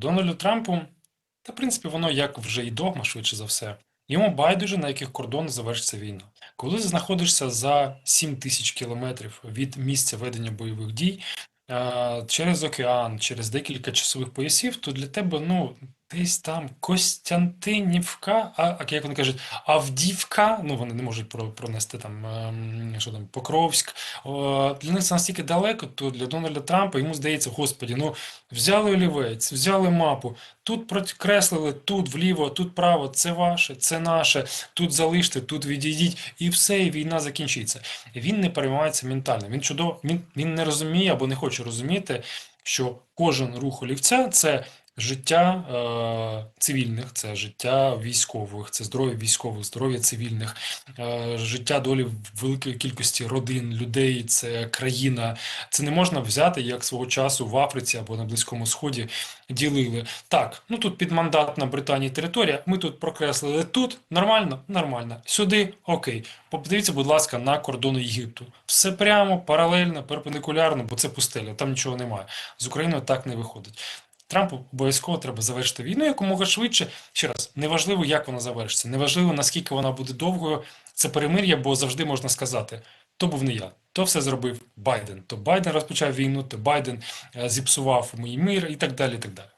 Дональду Трампу, та в принципі воно як вже і догма, швидше за все. Йому байдуже, на яких кордонах завершиться війна. Коли ти знаходишся за 7 тисяч кілометрів від місця ведення бойових дій е, через океан, через декілька часових поясів, то для тебе ну десь там Костянтинівка, а а як вони кажуть, Авдіївка, ну вони не можуть про, пронести там ем, що там Покровськ. Для них це настільки далеко, то для Дональда Трампа йому здається, господі, ну взяли олівець, взяли мапу, тут прокреслили, тут вліво, тут право, це ваше, це наше, тут залиште, тут відійдіть, і все, і війна закінчиться. Він не переймається ментально. Він чудово, він, він не розуміє або не хоче розуміти, що кожен рух олівця це життя е, цивільних, це життя військових, це здоров'я військових, здоров'я цивільних, е, життя долі великої кількості родин, людей, це країна. Це не можна взяти, як свого часу в Африці або на Близькому Сході ділили. Так, ну тут підмандатна Британії територія. Ми тут прокреслили тут нормально, нормально. Сюди окей. Подивіться, будь ласка, на кордони Єгипту. Все прямо, паралельно, перпендикулярно, бо це пустеля, там нічого немає. З Україною так не виходить. Трампу обов'язково треба завершити війну якомога швидше. Ще раз, неважливо, як вона завершиться, неважливо, наскільки вона буде довгою. Це перемир'я, бо завжди можна сказати: то був не я, то все зробив Байден. То Байден розпочав війну, то Байден е, зіпсував мій мир і так далі. і так далі.